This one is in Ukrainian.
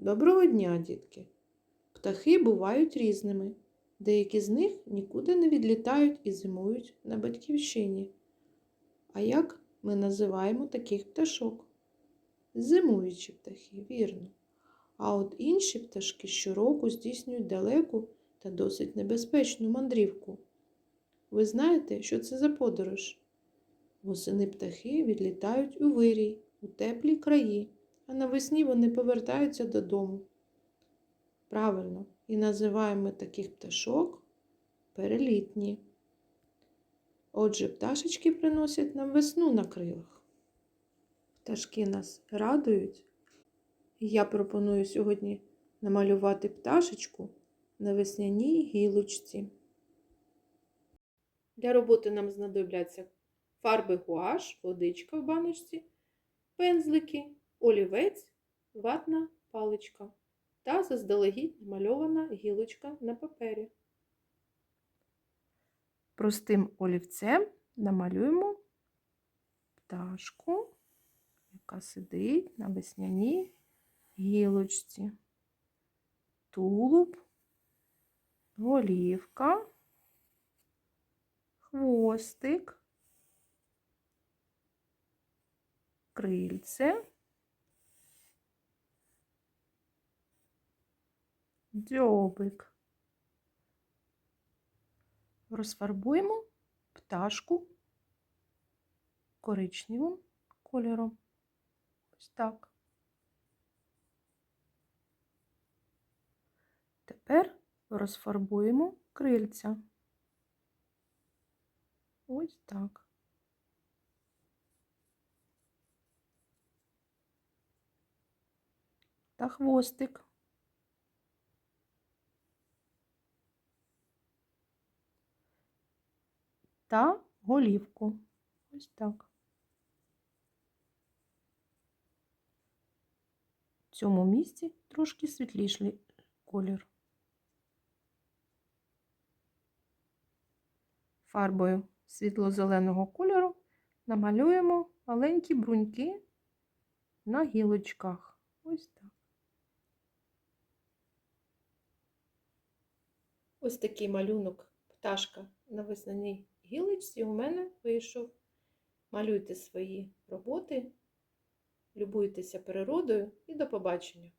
Доброго дня, дітки! Птахи бувають різними. Деякі з них нікуди не відлітають і зимують на батьківщині. А як ми називаємо таких пташок? Зимуючі птахи, вірно. А от інші пташки щороку здійснюють далеку та досить небезпечну мандрівку. Ви знаєте, що це за подорож? Восени птахи відлітають у вирій, у теплі краї, а навесні вони повертаються додому. Правильно, і називаємо таких пташок перелітні. Отже, пташечки приносять нам весну на крилах. Пташки нас радують. Я пропоную сьогодні намалювати пташечку на весняній гілочці. Для роботи нам знадобляться фарби гуаш, водичка в баночці, пензлики, олівець, ватна паличка та заздалегідь намальована гілочка на папері. Простим олівцем намалюємо пташку, яка сидить на весняній гілочці. Тулуб, голівка, хвостик, крильце, дзьобик. Розфарбуємо пташку коричневим кольором. Ось так. Тепер розфарбуємо крильця. Ось так. Та хвостик. Та голівку. Ось так. В цьому місці трошки світліший колір. Фарбою світло-зеленого кольору намалюємо маленькі бруньки на гілочках. Ось так. Ось такий малюнок пташка на весняній гілочці у мене вийшов. Малюйте свої роботи, любуйтеся природою і до побачення!